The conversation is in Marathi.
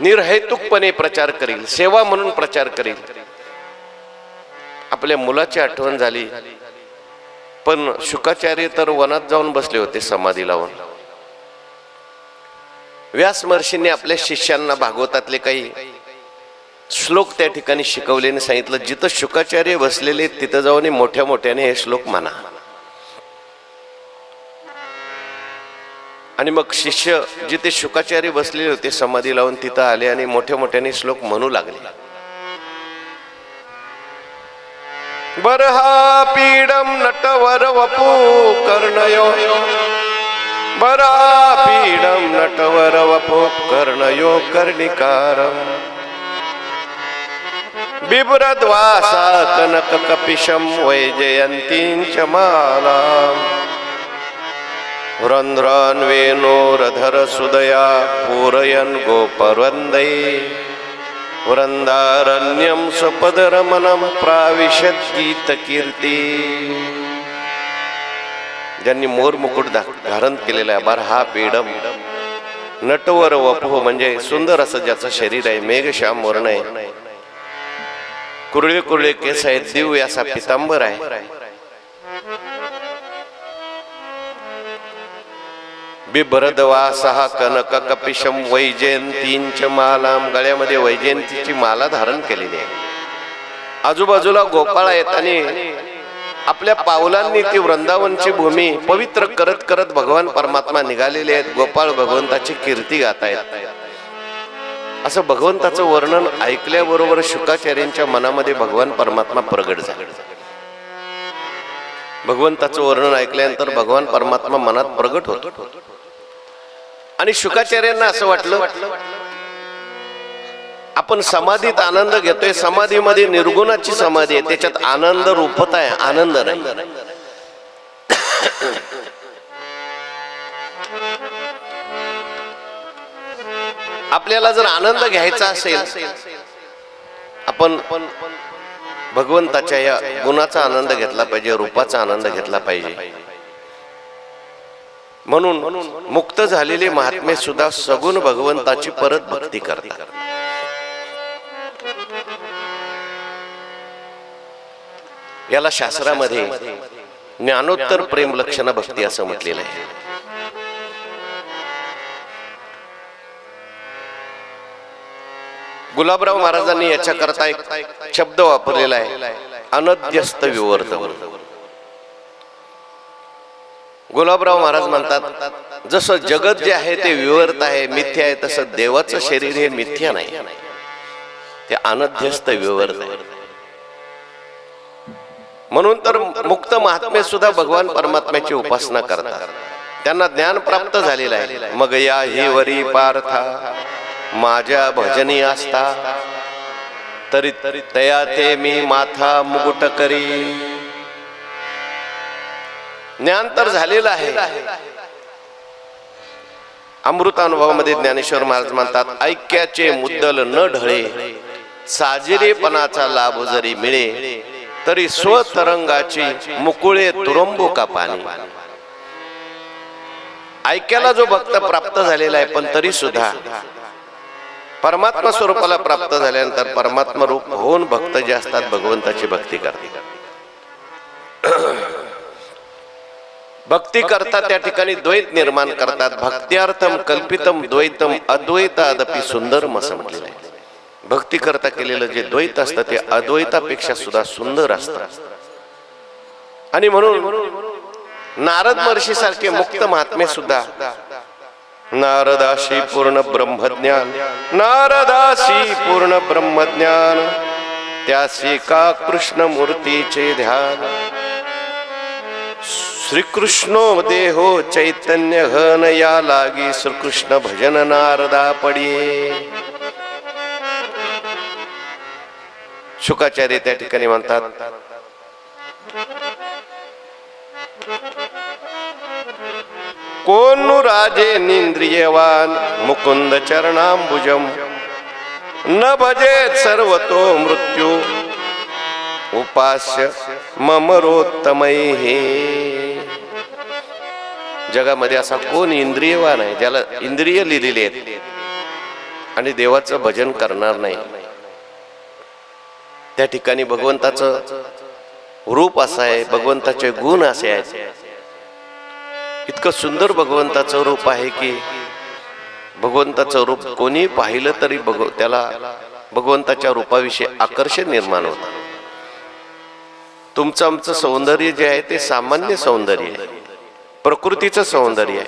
निर्हेतुकपणे प्रचार करील सेवा म्हणून प्रचार करील. आपल्या मुलाची आठवण झाली. पण शुकाचार्य तर वनात जाऊन बसले होते समाधी लावून. व्यास महर्षींनी आपल्या शिष्यांना भागवतातले काही श्लोक त्या ठिकाणी शिकवले आणि सांगितलं जिथं शुकाचार्य बसलेले तिथं जाऊन मोठ्या मोठ्याने हे श्लोक म्हणा आणि मग शिष्य जिथे शुकाचार्य बसलेले होते समाधी लावून तिथं आले आणि मोठ्या मोठ्याने श्लोक म्हणू लागले. बरहा पीडम नटवर वपू कर्णयो. बरहा पीडम नटवर वपू कर्णयो कर्णिकारम. बिभ्रद्वासा कनक कपिशम वैजयंतींच माला रंध्रान्वेनोरधर सुदया पूरयन् गोपवृन्दै वृन्दारण्यं प्राविशद गीत गीतकीर्ती ज्यांनी मोर मुकुट धारण केलेला आहे बार हा पेडम नटवर वपो हो म्हणजे सुंदर असं ज्याचं शरीर आहे मेघश्याम वर्ण आहे। कुरळे कुरळे केस आहेत दिव्य असा पितांबर आहे। बिभ्रदवासः कनक कपिशम वैजयंतींच मालाम गळ्यामध्ये वैजयंतीची माला धारण केलेली आहे. आजूबाजूला गोपाळ आहेत आणि आपल्या पावलांनी ती वृंदावनची भूमी पवित्र करत करत भगवान परमात्मा निघालेले आहेत. गोपाळ भगवंताची कीर्ती गात आहेत. असं भगवंताचं वर्णन ऐकल्याबरोबर शुकाचार्यांच्या मनामध्ये भगवान परमात्मा प्रगट झाला. भगवंताचं वर्णन ऐकल्यानंतर भगवान परमात्मा मनात प्रगट होतो. आणि शुकाचार्यांना असं वाटलं आपण समाधीत आनंद घेतोय समाधीमध्ये निर्गुणाची समाधी आहे त्याच्यात आनंद रूपत आहे आनंद नाही. आपल्याला जर आनंद घ्यायचा असेल आपण भगवंताच्या या गुणाचा आनंद घेतला पाहिजे रूपाचा आनंद घेतला पाहिजे. म्हणून मुक्त झालेले महात्मे सुद्धा सगुण भगवंताची परत भक्ती करतात. याला शास्त्रामध्ये ज्ञानोत्तर प्रेम लक्षण भक्ती असं म्हटलेलं आहे. गुलाबराव महाराजांनी याच्याकरता एक शब्द वापरलेला आहे. अनध्यस्त विवर्त गुलाबराव महाराज म्हणतात जसं जगत जे आहे ते विवर्त आहे मिथ्या आहे तसं देवाचं शरीर हे मिथ्या नाही. ते अनध्यस्त विवर्त आहे. म्हणून तर मुक्त महात्मे सुद्धा भगवान परमात्म्याची उपासना करतात. त्यांना ज्ञान प्राप्त झालेलं आहे. मग या ही वरी पार्था. माझ्या भजनी असता तरी तया ते मी माथा मुकुट करी. ज्ञान तर झालेलं आहे. अमृतानुभवामध्ये ज्ञानेश्वर महाराज म्हणतात ऐक्याचे मुद्दल न ढळे साजिरेपणाचा लाभ जरी मिळे तरी स्वतरंगाची मुकुळे तुरंबो का पाणी? ऐक्याला जो भक्त प्राप्त झालेला आहे पण तरी सुद्धा परमात्मा स्वरूपाला प्राप्त झाल्यानंतर परमात्मा रूप होऊन भक्त जे असतात भगवंताची भक्ती करतात. भक्ती करतात त्या ठिकाणी द्वैत निर्माण करतात. भक्त्यार्थम कल्पितम द्वैतम अद्वैतादपी सुंदरम असं म्हटलेलं आहे. भक्ती करता केलेलं जे द्वैत असतं ते अद्वैतापेक्षा सुद्धा सुंदर असतं. आणि म्हणून नारद महर्षी सारखे मुक्त महात्मे सुद्धा नारदाशी पूर्ण ब्रह्मज्ञान. नारदाशी पूर्ण ब्रह्मज्ञान. त्यासी का कृष्ण मूर्तीचे ध्यान. श्रीकृष्णो देहो चैतन्य घन या लागी श्रीकृष्ण भजन नारदा पडिये. शुकाचार्य त्या ठिकाणी म्हणतात कोनु राजे निंद्रियवान मुकुंद चरणांबुजम। न भजेत सर्वतो मृत्यू। उपास्य ममरोत्तमय हे जगामध्ये असा कोण इंद्रियवान आहे? ज्याला इंद्रिय लिहिलेली आहेत. आणि देवाचं भजन करणार नाही. त्या ठिकाणी भगवंताचं रूप असं आहे भगवंताचे गुण असे आहेत. इतकं सुंदर भगवंताचं रूप आहे की भगवंताचं रूप कोणी पाहिलं तरी भगव त्याला भगवंताच्या रूपाविषयी आकर्षण निर्माण होतं. तुमचं आमचं सौंदर्य जे आहे ते सामान्य सौंदर्य आहे. प्रकृतीचं सौंदर्य आहे.